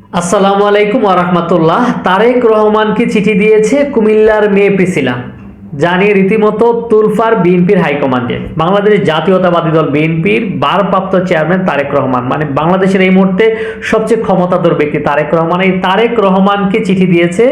আসসালামু আলাইকুম আরহামতুল্লাহ তারেক রহমানকে চিঠি দিয়েছে? কুমিল্লার মেয়ে প্রিসিলা। জানি রীতিমতো তুলফার বিএনপির হাইকমান্ডে। বাংলাদেশ জাতীয়তাবাদী দল বিএনপির ভারপ্রাপ্ত চেয়ারম্যান তারেক রহমান। মানে বাংলাদেশের এই মুহূর্তে সবচেয়ে ক্ষমতাধর ব্যক্তি তারেক রহমান। এই তারেক রহমানকে চিঠি দিয়েছে?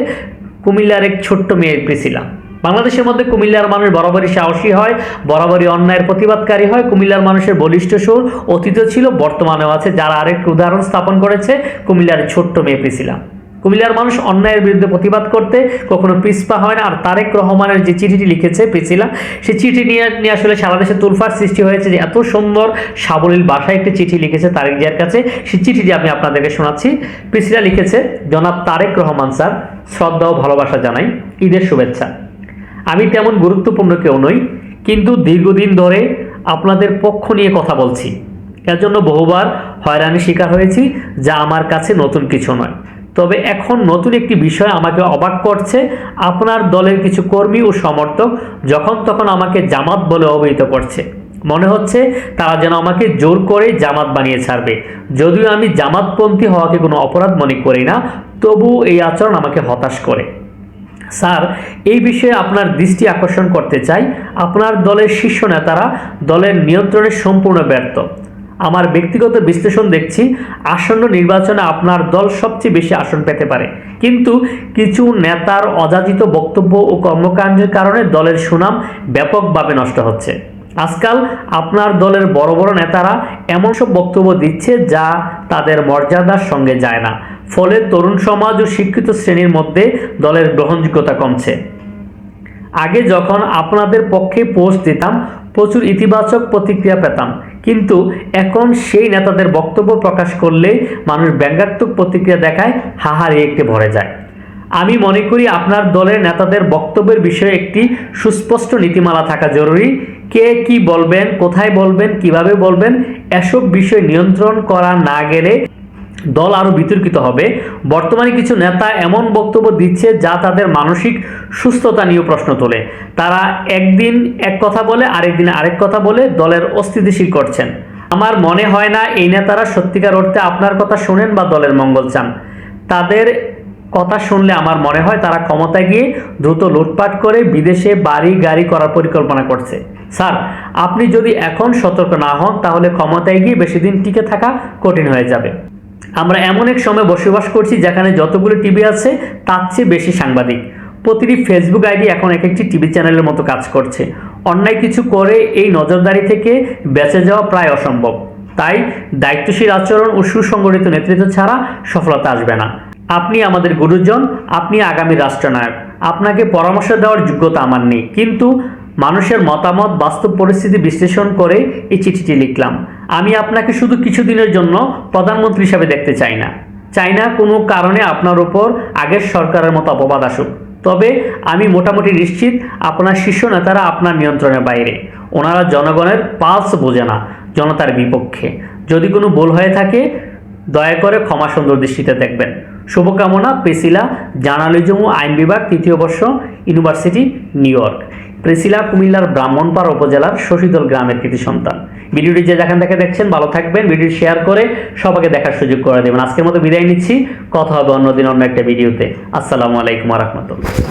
কুমিল্লার এক ছোট্ট মেয়ে প্রিসিলা। বাংলাদেশের মধ্যে কুমিল্লার মানুষ বরাবরই সাহসী হয়, বরাবরই অন্যায়ের প্রতিবাদকারী হয়। কুমিল্লার মানুষের বলিষ্ঠ সুর অতীত ছিল, বর্তমানেও আছে। যারা আরেক উদাহরণ স্থাপন করেছে, কুমিল্লার ছোট্ট মেয়ে প্রিসিলা। কুমিল্লার মানুষ অন্যায়ের বিরুদ্ধে প্রতিবাদ করতে কখনো পিছপা হয় না। আর তারেক রহমানের যে চিঠিটি লিখেছে প্রিসিলা, সেই চিঠি নিয়ে নিয়ে আসলে সারা দেশে তুলফার সৃষ্টি হয়েছে যে এত সুন্দর, সাবলীল ভাষায় একটি চিঠি লিখেছে তারেক জিয়ার কাছে। সেই চিঠিটি আমি আপনাদেরকে শোনাচ্ছি। প্রিসিলা লিখেছে, জনাব তারেক রহমান স্যার, শ্রদ্ধা ও ভালোবাসা জানাই। ঈদের শুভেচ্ছা। আমি তেমন গুরুত্বপূর্ণ কেউ নই, কিন্তু দীর্ঘদিন ধরে আপনাদের পক্ষ নিয়ে কথা বলছি। এর জন্য বহুবার হয়রানির শিকার হয়েছি, যা আমার কাছে নতুন কিছু নয়। তবে এখন নতুন একটি বিষয় আমাকে অবাক করছে, আপনার দলের কিছু কর্মী ও সমর্থক যখন তখন আমাকে জামাত বলে অবহিত করছে। মনে হচ্ছে তারা যেন আমাকে জোর করে জামাত বানিয়ে ছাড়বে। যদিও আমি জামাতপন্থী হওয়াকে কোনো অপরাধ মনে করি না তবু এই আচরণ আমাকে হতাশ করে। স্যার, এই বিষয়ে আপনার দৃষ্টি আকর্ষণ করতে চাই। আপনার দলের শীর্ষ নেতারা দলের নিয়ন্ত্রণে সম্পূর্ণ ব্যর্থ। আমার ব্যক্তিগত বিশ্লেষণ দেখছি, আসন্ন নির্বাচনে আপনার দল সবচেয়ে বেশি আসন পেতে পারে। কিন্তু কিছু নেতার অযাচিত বক্তব্য ও কর্মকাণ্ডের কারণে দলের সুনাম ব্যাপকভাবে নষ্ট হচ্ছে। আজকাল আপনার দলের বড় বড় নেতারা এমন সব বক্তব্য দিচ্ছে যা তাদের মর্যাদার সঙ্গে যায় না। ফলে তরুণ সমাজ ও শিক্ষিত শ্রেণির মধ্যে দলের গ্রহণযোগ্যতা কমছে। আগে যখন আপনাদের পক্ষে পোস্ট দিতাম, প্রচুর ইতিবাচক প্রতিক্রিয়া পেতাম। কিন্তু এখন সেই নেতাদের বক্তব্য প্রকাশ করলে মানুষ ব্যঙ্গাত্মক প্রতিক্রিয়া দেখায়, হাহারে একটি ভরে যায়। আমি মনে করি আপনার দলের নেতাদের বক্তব্যের বিষয়ে একটি সুস্পষ্ট নীতিমালা থাকা জরুরি। কে কি বলবেন, কোথায় বলবেন, কীভাবে বলবেন, এসব বিষয় নিয়ন্ত্রণ করা না গেলে দল আরও বিতর্কিত হবে। বর্তমানে কিছু নেতা এমন বক্তব্য দিচ্ছে যা তাদের মানসিক সুস্থতা নিয়ে প্রশ্ন তোলে। তারা একদিন এক কথা বলে আরেকদিন আরেক কথা বলে দলের অস্থিতিশীল করছেন। আমার মনে হয় না এই নেতারা সত্যিকার অর্থে আপনার কথা শোনেন বা দলের মঙ্গল চান। তাদের কথা শুনলে আমার মনে হয় তারা ক্ষমতায় গিয়ে দ্রুত লুটপাট করে বিদেশে বাড়ি গাড়ি করার পরিকল্পনা করছে। স্যার, আপনি যদি এখন সতর্ক না হন, তাহলে ক্ষমতায় গিয়ে বেশি দিন টিকে থাকা কঠিন হয়ে যাবে। আমরা এমন এক সময় বসবাস করছি যেখানে যতগুলো টিভি আছে, তার চেয়ে বেশি সাংবাদিক। প্রতিটি ফেসবুক আইডি এখন এক একটি টিভি চ্যানেলের মতো কাজ করছে। অন্যায় কিছু করে এই নজরদারি থেকে বেঁচে যাওয়া প্রায় অসম্ভব। তাই দায়িত্বশীল আচরণ ও সুসংগঠিত নেতৃত্ব ছাড়া সফলতা আসবে না। আপনি আমাদের গুরুজন, আপনি আগামী রাষ্ট্রনায়ক। আপনাকে পরামর্শ দেওয়ার যোগ্যতা আমার নেই। কিন্তু মানুষের মতামত, বাস্তব পরিস্থিতি বিশ্লেষণ করে এই চিঠিটি লিখলাম। আমি আপনাকে শুধু কিছুদিনের জন্য প্রধানমন্ত্রী হিসাবে দেখতে চাই না। চাই না কোনো কারণে আপনার ওপর আগের সরকারের মতো অপবাদ আসুক। তবে আমি মোটামুটি নিশ্চিত আপনার শীর্ষ নেতারা আপনার নিয়ন্ত্রণের বাইরে। ওনারা জনগণের পালস বোঝে না, জনতার বিপক্ষে। যদি কোনো ভুল হয়ে থাকে, দয়া করে ক্ষমা সুন্দর দৃষ্টিতে দেখবেন। শুভকামনা পেসিলা জার্নালিজম ও আইন বিভাগ, তৃতীয় বর্ষ, ইউনিভার্সিটি, নিউ ইয়র্ক। প্রেসিলা কুমিল্লার ব্রাহ্মণপাড়া উপজেলার শশীদল গ্রামের কৃতি সন্তান। ভিডিওটি যে যেখান থেকে দেখছেন, ভালো থাকবেন, ভিডিও শেয়ার করে সবাইকে দেখার সুযোগ করে দেবেন। আজকের মতো বিদায় নিচ্ছি। কথা হবে অন্যদিন অন্য একটা ভিডিওতে। আসসালামু আলাইকুম রহমতুল্লাহ।